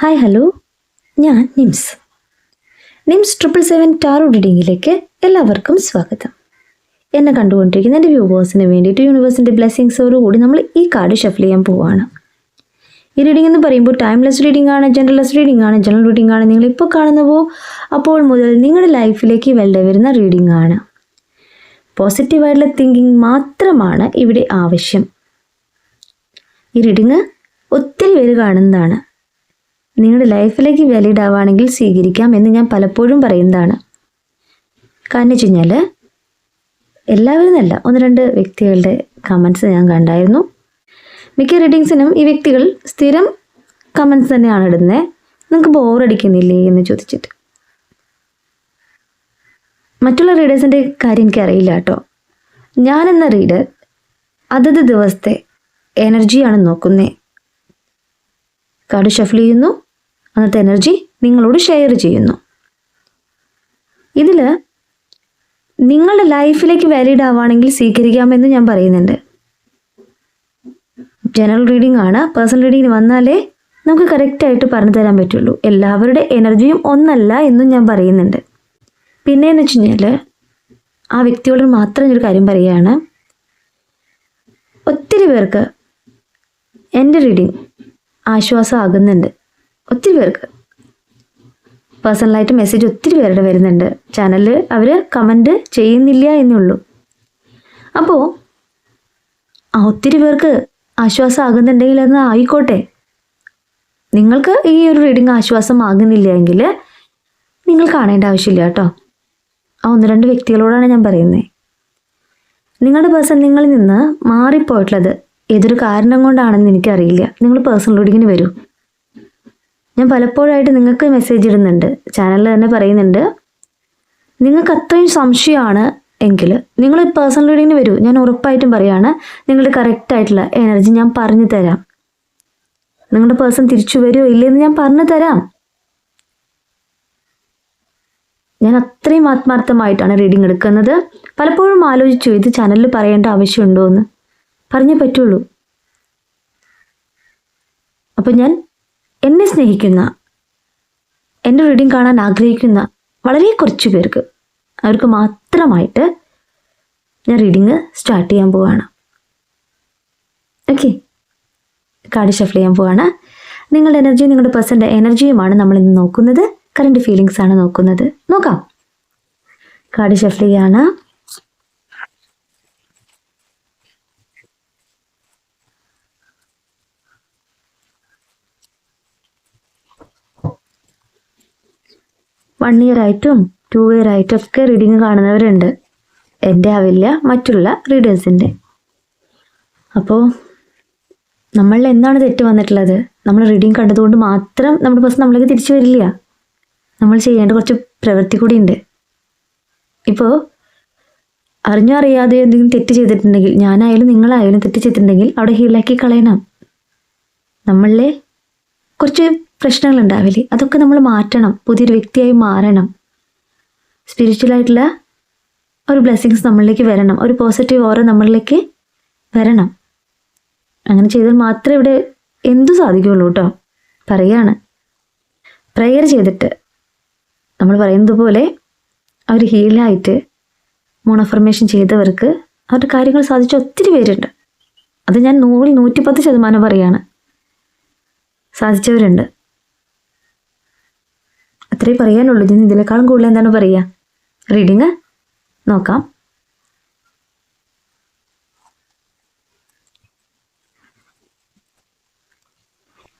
Hi hello ഞാൻ Nims. Nims triple seven tarot റീഡിങ്ങിലേക്ക് എല്ലാവർക്കും സ്വാഗതം. എന്നെ കണ്ടുകൊണ്ടിരിക്കുന്ന എന്റെ വ്യൂവേഴ്സിന് വേണ്ടിയിട്ട് യൂണിവേഴ്സിന്റെ ബ്ലെസ്സിങ്സോടുകൂടി നമ്മൾ ഈ കാർഡ് ഷഫിൾ ചെയ്യാൻ പോവുകയാണ് ഈ റീഡിംഗ് എന്ന് പറയുമ്പോൾ ടൈംലെസ് റീഡിംഗ് ആണ് ജനറൽലെസ് റീഡിംഗ് ആണ് ജനറൽ റീഡിംഗ് ആണ് നിങ്ങൾ ഇപ്പോൾ കാണുന്നവോ അപ്പോൾ മുതൽ നിങ്ങളുടെ ലൈഫിലേക്ക് വെള്ള വരുന്ന റീഡിംഗ് ആണ്. പോസിറ്റീവായിട്ടുള്ള തിങ്കിങ് മാത്രമാണ് ഇവിടെ ആവശ്യം. ഈ റീഡിങ് ഒത്തിരി പേര് കാണുന്നതാണ്. നിങ്ങളുടെ ലൈഫിലേക്ക് വാലിഡ് ആവുകയാണെങ്കിൽ സ്വീകരിക്കാം എന്ന് ഞാൻ പലപ്പോഴും പറയുന്നതാണ്. കാരണം വെച്ച് കഴിഞ്ഞാൽ എല്ലാവരും നല്ല. ഒന്ന് രണ്ട് വ്യക്തികളുടെ കമൻസ് ഞാൻ കണ്ടായിരുന്നു. മിക്ക റീഡിങ്സിനും ഈ വ്യക്തികൾ സ്ഥിരം കമൻസ് തന്നെയാണ് ഇടുന്നത് നിങ്ങൾക്ക് ബോറടിക്കുന്നില്ലേ എന്ന് ചോദിച്ചിട്ട്. മറ്റുള്ള റീഡേഴ്സിന്റെ കാര്യം എനിക്കറിയില്ല കേട്ടോ. ഞാനെന്ന റീഡർ അതത് ദിവസത്തെ എനർജിയാണ് നോക്കുന്നത് കാർഡ് ഷഫിൾ ചെയ്യുന്നു. അന്നത്തെ എനർജി നിങ്ങളോട് ഷെയർ ചെയ്യുന്നു. ഇതിൽ നിങ്ങളുടെ ലൈഫിലേക്ക് വാലിഡ് ആവുകയാണെങ്കിൽ സ്വീകരിക്കാമെന്ന് ഞാൻ പറയുന്നുണ്ട്. ജനറൽ റീഡിംഗ് ആണ്. പേഴ്സണൽ റീഡിംഗ് വന്നാലേ നമുക്ക് കറക്റ്റായിട്ട് പറഞ്ഞു തരാൻ പറ്റുള്ളൂ. എല്ലാവരുടെ എനർജിയും ഒന്നല്ല എന്നും ഞാൻ പറയുന്നുണ്ട്. പിന്നെയെന്ന് വെച്ച് കഴിഞ്ഞാൽ ആ വ്യക്തിയോട് മാത്രം ഞാനൊരു കാര്യം പറയുകയാണ്. ഒത്തിരി പേർക്ക് എന്റെ റീഡിങ് ആശ്വാസമാകുന്നുണ്ട്. ഒത്തിരി പേർക്ക്. പേഴ്സണലായിട്ട് മെസ്സേജ് ഒത്തിരി പേരുടെ വരുന്നുണ്ട്. ചാനലിൽ അവർ കമന്റ് ചെയ്യുന്നില്ല എന്നുള്ളൂ. അപ്പോൾ ആ ഒത്തിരി പേർക്ക് ആശ്വാസമാകുന്നുണ്ടെങ്കിൽ അത് ആയിക്കോട്ടെ. നിങ്ങൾക്ക് ഈ ഒരു റീഡിങ് ആശ്വാസമാകുന്നില്ല എങ്കിൽ നിങ്ങൾ കാണേണ്ട ആവശ്യമില്ല കേട്ടോ. ആ ഒന്ന് രണ്ട് വ്യക്തികളോടാണ് ഞാൻ പറയുന്നത് നിങ്ങളുടെ പേഴ്സൺ നിങ്ങളിൽ നിന്ന് മാറിപ്പോയിട്ടുള്ളത് ഏതൊരു കാരണം കൊണ്ടാണെന്ന് എനിക്കറിയില്ല. നിങ്ങൾ പേഴ്സണൽ റീഡിങ്ങിന് വരൂ. ഞാൻ പലപ്പോഴായിട്ട് നിങ്ങൾക്ക് മെസ്സേജ് ഇടുന്നുണ്ട്. ചാനലിൽ തന്നെ പറയുന്നുണ്ട്. നിങ്ങൾക്ക് അത്രയും സംശയമാണ് എങ്കിൽ നിങ്ങൾ പേഴ്സണൽ റീഡിങ്ങിന് വരൂ. ഞാൻ ഉറപ്പായിട്ടും പറയുകയാണ് നിങ്ങളുടെ കറക്റ്റ് ആയിട്ടുള്ള എനർജി ഞാൻ പറഞ്ഞു തരാം. നിങ്ങളുടെ പേഴ്സൺ തിരിച്ചു വരുമോ ഇല്ലയെന്ന് ഞാൻ പറഞ്ഞു തരാം. ഞാൻ അത്രയും ആത്മാർത്ഥമായിട്ടാണ് റീഡിംഗ് എടുക്കുന്നത്. പലപ്പോഴും ആലോചിച്ചു ഇത് ചാനലിൽ പറയേണ്ട ആവശ്യമുണ്ടോ എന്ന് പറഞ്ഞേ പറ്റുള്ളൂ. അപ്പം ഞാൻ എന്നെ സ്നേഹിക്കുന്ന എന്റെ റീഡിങ് കാണാൻ ആഗ്രഹിക്കുന്ന വളരെ കുറച്ച് പേർക്ക് അവർക്ക് മാത്രമായിട്ട് ഞാൻ റീഡിങ് സ്റ്റാർട്ട് ചെയ്യാൻ പോവാണ്. ഓക്കെ കാർഡ് ഷഫിൾ ചെയ്യാൻ പോവാണ്. നിങ്ങളുടെ എനർജിയും നിങ്ങളുടെ പേഴ്സന്റെ എനർജിയുമാണ് നമ്മൾ ഇന്ന് നോക്കുന്നത്. കറണ്ട് ഫീലിങ്സ് ആണ് നോക്കുന്നത്. നോക്കാം. കാർഡ് ഷഫിൾ ചെയ്യാണ്. വൺ ഇയർ ആയിട്ടും ടു ഇയർ ആയിട്ടും ഒക്കെ റീഡിങ് കാണുന്നവരുണ്ട്. എന്റെ ആവില്ല മറ്റുള്ള റീഡേഴ്സിന്റെ അപ്പോൾ നമ്മളിൽ എന്താണ് തെറ്റ് വന്നിട്ടുള്ളത്? നമ്മൾ റീഡിങ് കണ്ടതുകൊണ്ട് മാത്രം നമ്മുടെ ബസ് നമ്മളിലേക്ക് തിരിച്ചു വരില്ല. നമ്മൾ ചെയ്യേണ്ട കുറച്ച് പ്രവൃത്തി കൂടി ഉണ്ട് ഇപ്പോൾ അറിഞ്ഞോ അറിയാതെ എന്തെങ്കിലും തെറ്റ് ചെയ്തിട്ടുണ്ടെങ്കിൽ ഞാനായാലും നിങ്ങളായാലും തെറ്റ് ചെയ്തിട്ടുണ്ടെങ്കിൽ അവിടെ ഹീലാക്കി കളയണം. നമ്മളിലെ കുറച്ച് പ്രശ്നങ്ങൾ ഉണ്ടാവില്ലേ അതൊക്കെ നമ്മൾ മാറ്റണം. പുതിയൊരു വ്യക്തിയായി മാറണം. സ്പിരിച്വലായിട്ടുള്ള ഒരു ബ്ലെസ്സിങ്സ് നമ്മളിലേക്ക് വരണം. ഒരു പോസിറ്റീവ് ഓറ നമ്മളിലേക്ക് വരണം. അങ്ങനെ ചെയ്താൽ മാത്രമേ ഇവിടെ എന്തു സാധിക്കുകയുള്ളൂ കേട്ടോ. പറയാണ് പ്രെയർ ചെയ്തിട്ട് നമ്മൾ പറയുന്നത് പോലെ അവർ ഹീലായിട്ട് മോണഫർമേഷൻ ചെയ്തവർക്ക് അവരുടെ കാര്യങ്ങൾ സാധിച്ച ഒത്തിരി പേരുണ്ട്. അത് ഞാൻ നൂറിൽ നൂറ്റിപ്പത്ത് ശതമാനം പറയാണ്. സാധിച്ചവരുണ്ട്. അത്രേ പറയാനുള്ളൂ. ഇതിന് ഇതിനേക്കാളും കൂടുതൽ എന്താണ് പറയുക റീഡിങ് നോക്കാം.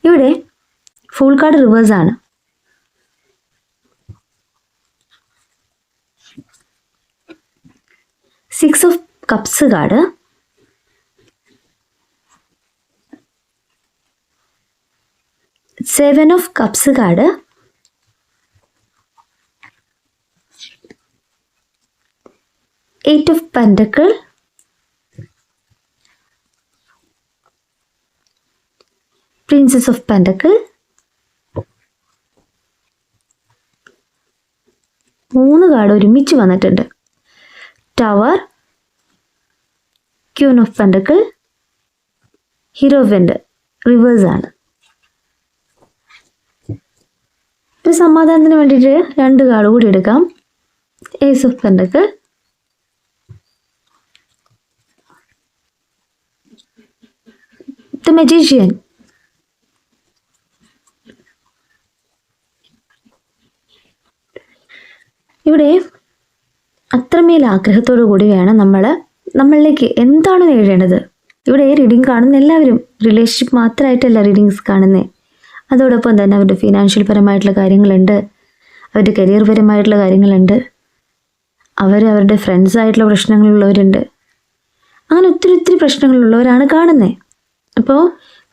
ഇവിടെ ഫുൾ കാർഡ് റിവേഴ്സ് ആണ്. Six of cups card seven of cups card eight of pentacle princess of pentacle മൂന്ന് കാർഡ് ഒരുമിച്ച് വന്നിട്ടുണ്ട്. Tower queen of pentacle hero wand reverse ആണ്. ഒരു സമാധാനത്തിന് വേണ്ടിയിട്ട് രണ്ട് കാർഡ് കൂടി എടുക്കാം. Ace of pentacle the magician. ഇവിടെ അത്രമേൽ ആഗ്രഹത്തോടു കൂടി വേണം നമ്മൾ നമ്മളിലേക്ക് എന്താണ് നേടേണ്ടത്? ഇവിടെ റീഡിങ് കാണുന്ന എല്ലാവരും റിലേഷൻഷിപ്പ് മാത്രമായിട്ടല്ല റീഡിങ്സ് കാണുന്നത് അതോടൊപ്പം തന്നെ അവരുടെ ഫിനാൻഷ്യൽ പരമായിട്ടുള്ള കാര്യങ്ങളുണ്ട്. അവരുടെ കരിയർ പരമായിട്ടുള്ള കാര്യങ്ങളുണ്ട്. അവർ അവരുടെ ഫ്രണ്ട്സായിട്ടുള്ള പ്രശ്നങ്ങളുള്ളവരുണ്ട്. അങ്ങനെ ഒത്തിരി ഒത്തിരി പ്രശ്നങ്ങളുള്ളവരാണ് കാണുന്നത് അപ്പോൾ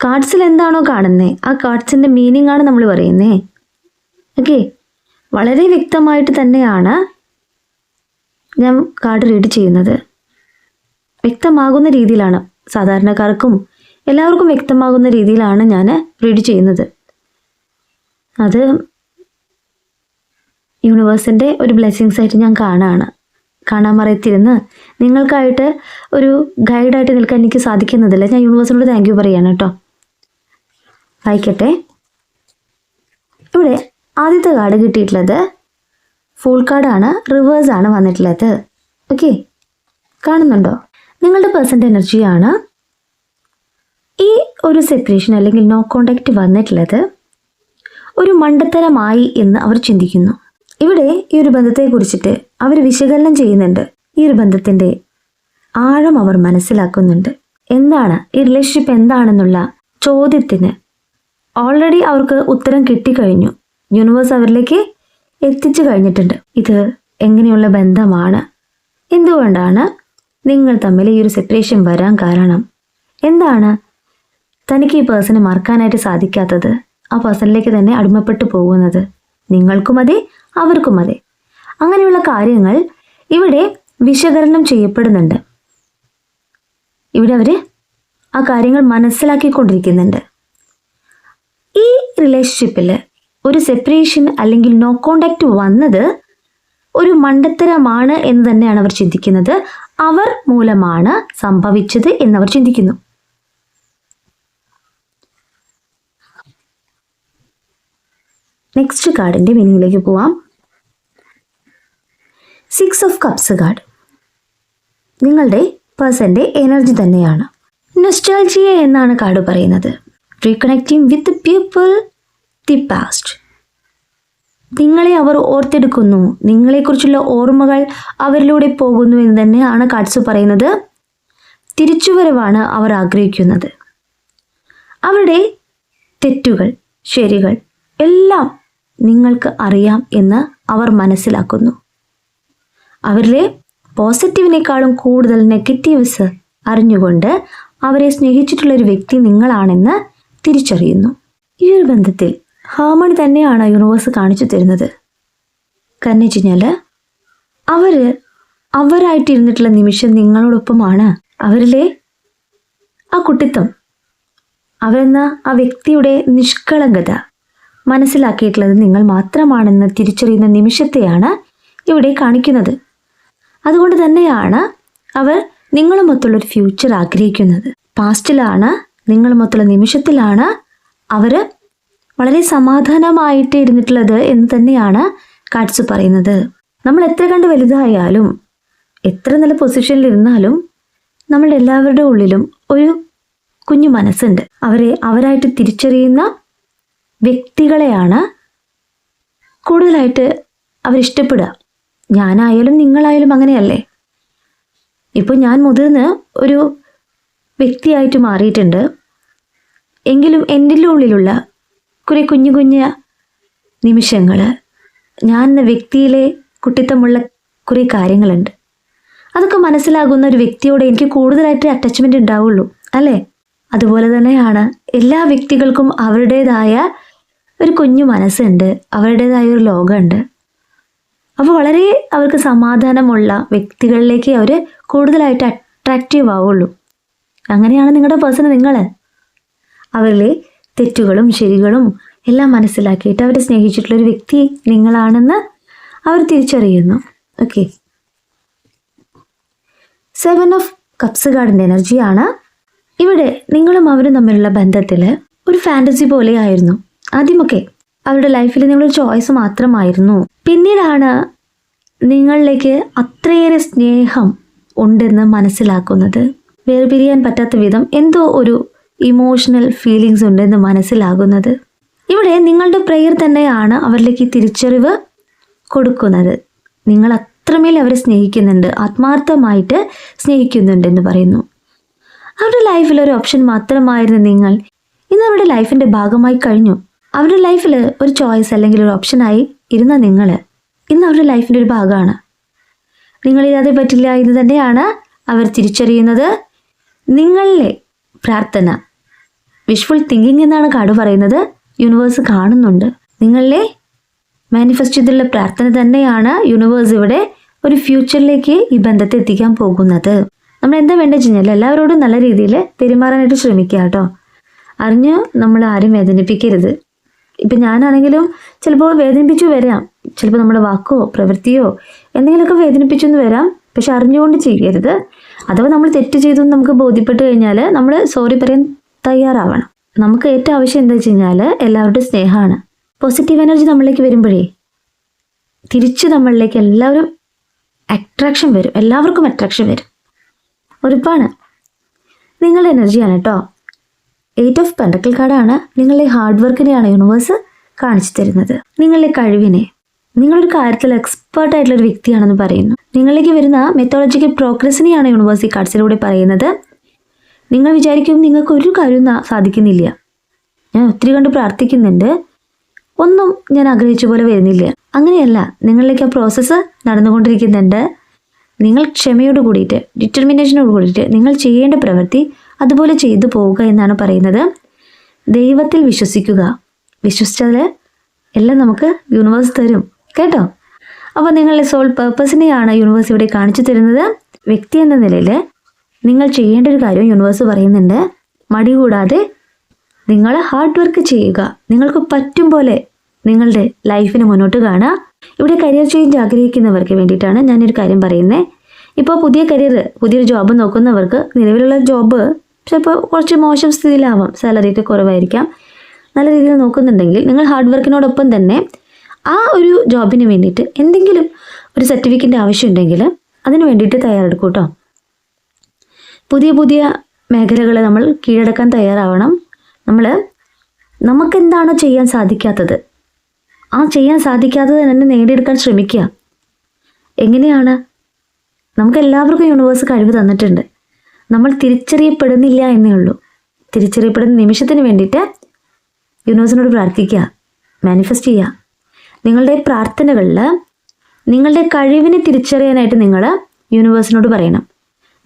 കാർഡ്സിൽ എന്താണോ കാണുന്നത് ആ കാർഡ്സിന്റെ മീനിങ് ആണ് നമ്മൾ പറയുന്നത് ഓക്കെ വളരെ വ്യക്തമായിട്ട് തന്നെയാണ് ഞാൻ കാർഡ് റീഡ് ചെയ്യുന്നത്. വ്യക്തമാകുന്ന രീതിയിലാണ് സാധാരണക്കാർക്കും എല്ലാവർക്കും വ്യക്തമാകുന്ന രീതിയിലാണ് ഞാൻ റീഡ് ചെയ്യുന്നത്. അത് യൂണിവേഴ്സിന്റെ ഒരു ബ്ലെസ്സിങ്സ് ആയിട്ട് ഞാൻ കാണുകയാണ് കാണാൻ മറയത്തിരുന്ന് നിങ്ങൾക്കായിട്ട് ഒരു ഗൈഡായിട്ട് നിൽക്കാൻ എനിക്ക് സാധിക്കുന്നതല്ല. ഞാൻ യൂണിവേഴ്സിനോട് താങ്ക് യു പറയാണ് കേട്ടോ. വായിക്കട്ടെ. ഇവിടെ ആദ്യത്തെ കാർഡ് കിട്ടിയിട്ടുള്ളത് ഫുൾ കാർഡാണ് റിവേഴ്സ് ആണ് വന്നിട്ടുള്ളത്. ഓക്കെ കാണുന്നുണ്ടോ? നിങ്ങളുടെ പേഴ്സന്റെ എനർജിയാണ് ഈ ഒരു സെപ്പറേഷൻ അല്ലെങ്കിൽ നോ കോണ്ടാക്റ്റ് വന്നിട്ടുള്ളത് ഒരു മണ്ടത്തരമായി എന്ന് അവർ ചിന്തിക്കുന്നു. ഇവിടെ ഈ ഒരു ബന്ധത്തെ കുറിച്ചിട്ട് അവർ വിശകലനം ചെയ്യുന്നുണ്ട്. ഈ ഒരു ബന്ധത്തിന്റെ ആഴം അവർ മനസ്സിലാക്കുന്നുണ്ട്. എന്താണ്? ഈ റിലേഷൻഷിപ്പ് എന്താണെന്നുള്ള ചോദ്യത്തിന് ഓൾറെഡി അവർക്ക് ഉത്തരം കിട്ടിക്കഴിഞ്ഞു. യൂണിവേഴ്സ് അവരിലേക്ക് എത്തിച്ചു കഴിഞ്ഞിട്ടുണ്ട്. ഇത് എങ്ങനെയുള്ള ബന്ധമാണ്? എന്തുകൊണ്ടാണ് നിങ്ങൾ തമ്മിൽ ഈ ഒരു സെപ്പറേഷൻ വരാൻ കാരണം? എന്താണ് തനിക്ക് ഈ പേഴ്സണെ മറക്കാനായിട്ട് സാധിക്കാത്തത്? ആ പേഴ്സണിലേക്ക് തന്നെ അടിമപ്പെട്ടു പോകുന്നത്? നിങ്ങൾക്കും അതെ അവർക്കും അതെ. അങ്ങനെയുള്ള കാര്യങ്ങൾ ഇവിടെ വിശകലനം ചെയ്യപ്പെടുന്നുണ്ട്. ഇവിടെ അവർ ആ കാര്യങ്ങൾ മനസ്സിലാക്കിക്കൊണ്ടിരിക്കുന്നുണ്ട്. ഈ റിലേഷൻഷിപ്പിൽ ഒരു സെപ്പറേഷൻ അല്ലെങ്കിൽ നോ കോണ്ടാക്റ്റ് വന്നത് ഒരു മണ്ടത്തരമാണ് എന്ന് തന്നെയാണ് അവർ ചിന്തിക്കുന്നത്. അവർ മൂലമാണ് സംഭവിച്ചത് എന്നവർ ചിന്തിക്കുന്നു. നെക്സ്റ്റ് കാർഡിന്റെ മീനിങ്ങിലേക്ക് പോവാം. സിക്സ് ഓഫ് കപ്സ് കാർഡ് നിങ്ങളുടെ പേഴ്സന്റെ എനർജി തന്നെയാണ്. നൊസ്റ്റാൾജിയ എന്നാണ് കാർഡ് പറയുന്നത്. Reconnecting with people the past നിങ്ങളെ അവർ ഓർത്തെടുക്കുന്നു. നിങ്ങളെക്കുറിച്ചുള്ള ഓർമ്മകൾ അവരിലൂടെ പോകുന്നു എന്ന് തന്നെയാണ് കാർഡ്സ് പറയുന്നത്. തിരിച്ചുവരവാണ് അവർ ആഗ്രഹിക്കുന്നത്. അവരുടെ തെറ്റുകൾ ശരികൾ എല്ലാം നിങ്ങൾക്ക് അറിയാം എന്ന് അവർ മനസ്സിലാക്കുന്നു. അവരിലെ പോസിറ്റീവിനേക്കാളും കൂടുതൽ നെഗറ്റീവ്സ് അറിഞ്ഞുകൊണ്ട് അവരെ സ്നേഹിച്ചിട്ടുള്ള ഒരു വ്യക്തി നിങ്ങളാണെന്ന് തിരിച്ചറിയുന്നു. ഈ ഒരു ബന്ധത്തിൽ ഹാർമണി തന്നെയാണ് യൂണിവേഴ്സ് കാണിച്ചു തരുന്നത്. കാരണം വെച്ച് കഴിഞ്ഞാൽ അവർ അവരായിട്ടിരുന്നിട്ടുള്ള നിമിഷം നിങ്ങളോടൊപ്പമാണ് അവരിലെ ആ കുട്ടിത്വം. അവരെന്ന ആ വ്യക്തിയുടെ നിഷ്കളങ്കത മനസ്സിലാക്കിയിട്ടുള്ളത് നിങ്ങൾ മാത്രമാണെന്ന് തിരിച്ചറിയുന്ന നിമിഷത്തെയാണ് ഇവിടെ കാണിക്കുന്നത്. അതുകൊണ്ട് തന്നെയാണ് അവർ നിങ്ങളുമൊത്തുള്ളൊരു ഫ്യൂച്ചർ ആഗ്രഹിക്കുന്നത്. പാസ്റ്റിലാണ് നിങ്ങളുമൊത്തുള്ള നിമിഷത്തിലാണ് അവർ വളരെ സമാധാനമായിട്ട് ഇരുന്നിട്ടുള്ളത് എന്ന് തന്നെയാണ് കാട്സ് പറയുന്നത്. നമ്മൾ എത്ര കണ്ട് വലുതായാലും എത്ര നല്ല പൊസിഷനിൽ ഇരുന്നാലും നമ്മളുടെ എല്ലാവരുടെ ഉള്ളിലും ഒരു കുഞ്ഞു മനസ്സുണ്ട്. അവരെ അവരായിട്ട് തിരിച്ചറിയുന്ന വ്യക്തികളെയാണ് കൂടുതലായിട്ട് അവരിഷ്ടപ്പെടുക. ഞാനായാലും നിങ്ങളായാലും അങ്ങനെയല്ലേ? ഇപ്പോൾ ഞാൻ മുതിർന്ന് ഒരു വ്യക്തിയായിട്ട് മാറിയിട്ടുണ്ട്. എങ്കിലും എന്റെ ഉള്ളിലുള്ള കുറെ കുഞ്ഞു കുഞ്ഞു നിമിഷങ്ങൾ ഞാൻ എന്ന വ്യക്തിയിലെ കുട്ടിത്തമുള്ള കുറേ കാര്യങ്ങളുണ്ട്. അതൊക്കെ മനസ്സിലാകുന്ന ഒരു വ്യക്തിയോട് എനിക്ക് കൂടുതലായിട്ട് അറ്റാച്ച്മെന്റ് ഉണ്ടാവുള്ളൂ അല്ലേ? അതുപോലെ തന്നെയാണ് എല്ലാ വ്യക്തികൾക്കും അവരുടേതായ ഒരു കുഞ്ഞു മനസ്സുണ്ട് അവരുടേതായ ഒരു ലോകമുണ്ട്. അപ്പോൾ വളരെ അവർക്ക് സമാധാനമുള്ള വ്യക്തികളിലേക്ക് അവർ കൂടുതലായിട്ട് അട്രാക്റ്റീവ് ആവുള്ളൂ. അങ്ങനെയാണ് നിങ്ങളുടെ പേഴ്സൺ നിങ്ങൾ അവരിലെ തെറ്റുകളും ശരികളും എല്ലാം മനസ്സിലാക്കിയിട്ട് അവരെ സ്നേഹിച്ചിട്ടുള്ള ഒരു വ്യക്തി നിങ്ങളാണെന്ന് അവർ തിരിച്ചറിയുന്നു. ഓക്കെ സെവൻ ഓഫ് കപ്സ് ഗാർഡിന്റെ എനർജിയാണ് ഇവിടെ നിങ്ങളും അവരും തമ്മിലുള്ള ബന്ധത്തിൽ ഒരു ഫാന്റസി പോലെ ആയിരുന്നു. ആദ്യമൊക്കെ അവരുടെ ലൈഫിൽ നിങ്ങളൊരു ചോയ്സ് മാത്രമായിരുന്നു. പിന്നീടാണ് നിങ്ങളിലേക്ക് അത്രയേറെ സ്നേഹം ഉണ്ടെന്ന് മനസ്സിലാക്കുന്നത്. വേർപിരിയാൻ പറ്റാത്ത വിധം എന്തോ ഒരു ഇമോഷണൽ ഫീലിങ്സ് ഉണ്ടെന്ന് മനസ്സിലാകുന്നത്. ഇവിടെ നിങ്ങളുടെ പ്രെയർ തന്നെയാണ് അവരിലേക്ക് തിരിച്ചറിവ് കൊടുക്കുന്നത്. നിങ്ങൾ അത്രമേൽ അവരെ സ്നേഹിക്കുന്നുണ്ട് ആത്മാർത്ഥമായിട്ട് സ്നേഹിക്കുന്നുണ്ട് എന്ന് പറയുന്നു. അവരുടെ ലൈഫിൽ ഒരു ഓപ്ഷൻ മാത്രമായിരുന്നു നിങ്ങൾ. ഇന്ന് അവരുടെ ലൈഫിന്റെ ഭാഗമായി കഴിഞ്ഞു. അവരുടെ ലൈഫിൽ ഒരു ചോയ്സ് അല്ലെങ്കിൽ ഒരു ഓപ്ഷനായി ഇരുന്ന നിങ്ങൾ ഇന്ന് അവരുടെ ലൈഫിന്റെ ഒരു ഭാഗമാണ്. നിങ്ങളില്ലാതെ പറ്റില്ല ഇത് തന്നെയാണ് അവർ തിരിച്ചറിയുന്നത്. നിങ്ങളിലെ പ്രാർത്ഥന വിഷ്വൽ തിങ്കിങ് എന്നാണ് കാട് പറയുന്നത്. യൂണിവേഴ്സ് കാണുന്നുണ്ട്. നിങ്ങളിലെ മാനിഫെസ്റ്റ് ചെയ്തുള്ള പ്രാർത്ഥന തന്നെയാണ് യൂണിവേഴ്സ് ഇവിടെ ഒരു ഫ്യൂച്ചറിലേക്ക് ഈ ബന്ധത്തെ എത്തിക്കാൻ പോകുന്നത്. നമ്മൾ എന്താ വേണ്ടത് വെച്ചാൽ എല്ലാവരോടും നല്ല രീതിയിൽ പെരുമാറാനായിട്ട് ശ്രമിക്കുക കേട്ടോ. അറിഞ്ഞ് നമ്മൾ ആരും വേദനിപ്പിക്കരുത്. ഇപ്പം ഞാനാണെങ്കിലും ചിലപ്പോൾ വേദനിപ്പിച്ചു വരാം. ചിലപ്പോൾ നമ്മുടെ വാക്കോ പ്രവൃത്തിയോ എന്തെങ്കിലുമൊക്കെ വേദനിപ്പിച്ചു എന്ന് വരാം. പക്ഷെ അറിഞ്ഞുകൊണ്ട് ചെയ്യരുത്. അഥവാ നമ്മൾ തെറ്റ് ചെയ്തു നമുക്ക് ബോധ്യപ്പെട്ട് കഴിഞ്ഞാൽ നമ്മൾ സോറി പറയാൻ തയ്യാറാവണം. നമുക്ക് ഏറ്റവും ആവശ്യം എന്താ വെച്ച് കഴിഞ്ഞാൽ എല്ലാവരുടെയും സ്നേഹമാണ്. പോസിറ്റീവ് എനർജി നമ്മളിലേക്ക് വരുമ്പോഴേ തിരിച്ച് നമ്മളിലേക്ക് എല്ലാവരും അട്രാക്ഷൻ വരും. എല്ലാവർക്കും അട്രാക്ഷൻ വരും. ഉറപ്പാണ്. നിങ്ങളുടെ എനർജിയാണ് കേട്ടോ എയ്റ്റ് ഓഫ് പെൻഡക്കിൾ കാർഡാണ് നിങ്ങളുടെ ഹാർഡ് വർക്കിനെയാണ് യൂണിവേഴ്സ് കാണിച്ചു തരുന്നത്. നിങ്ങളുടെ കഴിവിനെ നിങ്ങളൊരു കാര്യത്തിൽ എക്സ്പേർട്ട് ആയിട്ടുള്ള ഒരു വ്യക്തിയാണെന്ന് പറയുന്നു. നിങ്ങളിലേക്ക് വരുന്ന മെത്തോളജിക്കൽ പ്രോഗ്രസിനെയാണ് യൂണിവേഴ്സ് ഈ കാർഡ്സിലൂടെ പറയുന്നത്. നിങ്ങൾ വിചാരിക്കും നിങ്ങൾക്ക് ഒരു കാര്യവും നാ- സാധിക്കുന്നില്ല. ഞാൻ ഒത്തിരി കണ്ട് പ്രാർത്ഥിക്കുന്നുണ്ട്. ഒന്നും ഞാൻ ആഗ്രഹിച്ച പോലെ വരുന്നില്ല. അങ്ങനെയല്ല നിങ്ങളിലേക്ക് ആ പ്രോസസ്സ് നടന്നുകൊണ്ടിരിക്കുന്നുണ്ട്. നിങ്ങൾ ക്ഷമയോട് കൂടിയിട്ട് ഡിറ്റർമിനേഷനോട് കൂടിയിട്ട് നിങ്ങൾ ചെയ്യേണ്ട പ്രവൃത്തി അതുപോലെ ചെയ്തു പോവുക എന്നാണ് പറയുന്നത്. ദൈവത്തിൽ വിശ്വസിക്കുക. വിശ്വസിച്ചാൽ എല്ലാം നമുക്ക് യൂണിവേഴ്സ് തരും. കേട്ടോ? അപ്പോൾ നിങ്ങളുടെ സോൾ പേർപ്പസിനെയാണ് യൂണിവേഴ്സ് ഇവിടെ കാണിച്ചു തരുന്നത്. വ്യക്തി എന്ന നിലയിൽ നിങ്ങൾ ചെയ്യേണ്ട ഒരു കാര്യം യൂണിവേഴ്സ് പറയുന്നുണ്ട്. മടി കൂടാതെ നിങ്ങൾ ഹാർഡ് വർക്ക് ചെയ്യുക. നിങ്ങൾക്ക് പറ്റും പോലെ നിങ്ങളുടെ ലൈഫിന് മുന്നോട്ട് കാണുക. ഇവിടെ കരിയർ ചേഞ്ച് ആഗ്രഹിക്കുന്നവർക്ക് വേണ്ടിയിട്ടാണ് ഞാനൊരു കാര്യം പറയുന്നത് ഇപ്പോൾ പുതിയ കരിയർ പുതിയൊരു ജോബ് നോക്കുന്നവർക്ക് നിലവിലുള്ള ജോബ് ചിലപ്പോൾ കുറച്ച് മോശം സ്ഥിതിയിലാവാം. സാലറി ഒക്കെ കുറവായിരിക്കാം. നല്ല രീതിയിൽ നോക്കുന്നുണ്ടെങ്കിൽ നിങ്ങൾ ഹാർഡ് വർക്കിനോടൊപ്പം തന്നെ ആ ഒരു ജോബിന് വേണ്ടിയിട്ട് എന്തെങ്കിലും ഒരു സർട്ടിഫിക്കറ്റിന്റെ ആവശ്യമുണ്ടെങ്കിൽ അതിന് വേണ്ടിയിട്ട് തയ്യാറെടുക്കും കേട്ടോ പുതിയ പുതിയ മേഖലകൾ നമ്മൾ കീഴടക്കാൻ തയ്യാറാവണം. നമ്മൾ നമുക്കെന്താണോ ചെയ്യാൻ സാധിക്കാത്തത്? ആ ചെയ്യാൻ സാധിക്കാത്തത് തന്നെ നേടിയെടുക്കാൻ ശ്രമിക്കുക. എങ്ങനെയാണ്? നമുക്ക് എല്ലാവർക്കും യൂണിവേഴ്സ് കഴിവ് തന്നിട്ടുണ്ട്. നമ്മൾ തിരിച്ചറിയപ്പെടുന്നില്ല എന്നേ ഉള്ളൂ. തിരിച്ചറിയപ്പെടുന്ന നിമിഷത്തിന് വേണ്ടിയിട്ട് യൂണിവേഴ്സിനോട് പ്രാർത്ഥിക്കുക മാനിഫെസ്റ്റ് ചെയ്യുക. നിങ്ങളുടെ പ്രാർത്ഥനകളിൽ നിങ്ങളുടെ കഴിവിനെ തിരിച്ചറിയാനായിട്ട് നിങ്ങൾ യൂണിവേഴ്സിനോട് പറയണം.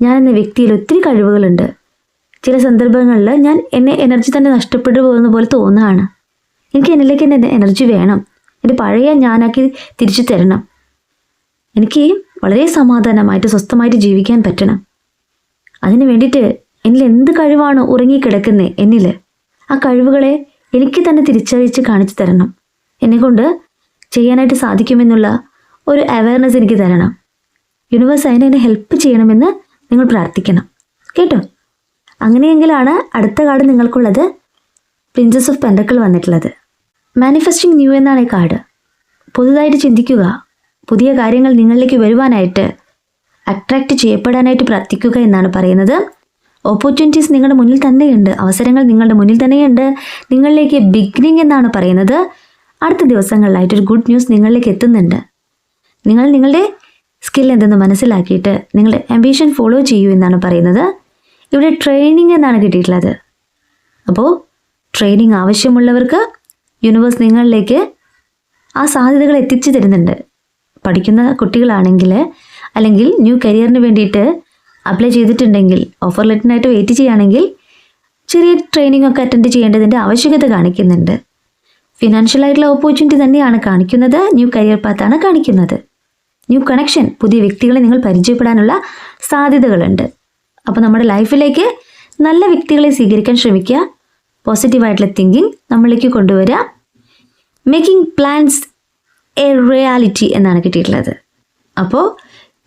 ഞാൻ എന്ന വ്യക്തിയിൽ ഒത്തിരി കഴിവുകളുണ്ട്. ചില സന്ദർഭങ്ങളിൽ ഞാൻ എന്നെ എനർജി തന്നെ നഷ്ടപ്പെട്ടു പോകുന്ന പോലെ തോന്നുകയാണ്. എനിക്ക് എന്നിലേക്ക് എന്റെ എനർജി വേണം. എന്റെ പഴയ ഞാനാക്കി തിരിച്ചു തരണം. എനിക്ക് വളരെ സമാധാനമായിട്ട് സ്വസ്ഥമായിട്ട് ജീവിക്കാൻ പറ്റണം. അതിന് വേണ്ടിയിട്ട് എന്നിൽ എന്ത് കഴിവാണ് ഉറങ്ങിക്കിടക്കുന്നത് എന്നിൽ? ആ കഴിവുകളെ എനിക്ക് തന്നെ തിരിച്ചറിയിച്ച് കാണിച്ചു തരണം. എന്നെക്കൊണ്ട് ചെയ്യാനായിട്ട് സാധിക്കുമെന്നുള്ള ഒരു അവയർനെസ് എനിക്ക് തരണം. യൂണിവേഴ്സ് അതിനെ എന്നെ ഹെൽപ്പ് ചെയ്യണമെന്ന് നിങ്ങൾ പ്രാർത്ഥിക്കണം. കേട്ടോ? അങ്ങനെയെങ്കിലാണ് അടുത്ത കാർഡ് നിങ്ങൾക്കുള്ളത്. പ്രിൻസസ് ഓഫ് പെൻഡക്കിൾ വന്നിട്ടുള്ളത്. മാനിഫെസ്റ്റിംഗ് ന്യൂ എന്നാണ് ഈ കാർഡ്. പുതുതായിട്ട് ചിന്തിക്കുക. പുതിയ കാര്യങ്ങൾ നിങ്ങളിലേക്ക് വരുവാനായിട്ട് അട്രാക്റ്റ് ചെയ്യപ്പെടാനായിട്ട് പ്രാർത്ഥിക്കുക എന്നാണ് പറയുന്നത്. ഓപ്പർച്യൂണിറ്റീസ് നിങ്ങളുടെ മുന്നിൽ തന്നെയുണ്ട്. അവസരങ്ങൾ നിങ്ങളുടെ മുന്നിൽ തന്നെയുണ്ട്. നിങ്ങളിലേക്ക് ബിഗിനിങ് എന്നാണ് പറയുന്നത്. അടുത്ത ദിവസങ്ങളിലായിട്ടൊരു ഗുഡ് ന്യൂസ് നിങ്ങളിലേക്ക് എത്തുന്നുണ്ട്. നിങ്ങൾ നിങ്ങളുടെ സ്കിൽ എന്തെന്ന് മനസ്സിലാക്കിയിട്ട് നിങ്ങളുടെ ആംബിഷൻ ഫോളോ ചെയ്യൂ എന്നാണ് പറയുന്നത്. ഇവിടെ ട്രെയിനിങ് എന്നാണ് കിട്ടിയിട്ടുള്ളത്. അപ്പോൾ ട്രെയിനിങ് ആവശ്യമുള്ളവർക്ക് യൂണിവേഴ്സ് നിങ്ങളിലേക്ക് ആ സാധ്യതകൾ എത്തിച്ചു തരുന്നുണ്ട്. പഠിക്കുന്ന കുട്ടികളാണെങ്കിൽ അല്ലെങ്കിൽ ന്യൂ കരിയറിന് വേണ്ടിയിട്ട് അപ്ലൈ ചെയ്തിട്ടുണ്ടെങ്കിൽ ഓഫർ ലെറ്ററിനായിട്ട് വെയിറ്റ് ചെയ്യുകയാണെങ്കിൽ ചെറിയ ട്രെയിനിങ് ഒക്കെ അറ്റൻഡ് ചെയ്യേണ്ടതിന്റെ ആവശ്യകത കാണിക്കുന്നുണ്ട്. ഫിനാൻഷ്യൽ ആയിട്ടുള്ള ഓപ്പർച്യൂണിറ്റി തന്നെയാണ് കാണിക്കുന്നത്. ന്യൂ കരിയർ പാത്താണ് കാണിക്കുന്നത്. ന്യൂ കണക്ഷൻ പുതിയ വ്യക്തികളെ നിങ്ങൾ പരിചയപ്പെടാനുള്ള സാധ്യതകളുണ്ട്. അപ്പോൾ നമ്മുടെ ലൈഫിലേക്ക് നല്ല വ്യക്തികളെ സ്വീകരിക്കാൻ ശ്രമിക്കുക. പോസിറ്റീവായിട്ടുള്ള തിങ്കിങ് നമ്മളിലേക്ക് കൊണ്ടുവരിക. മേക്കിംഗ് പ്ലാൻസ് എ റിയാലിറ്റി എന്നാണ് കിട്ടിയിട്ടുള്ളത്. അപ്പോൾ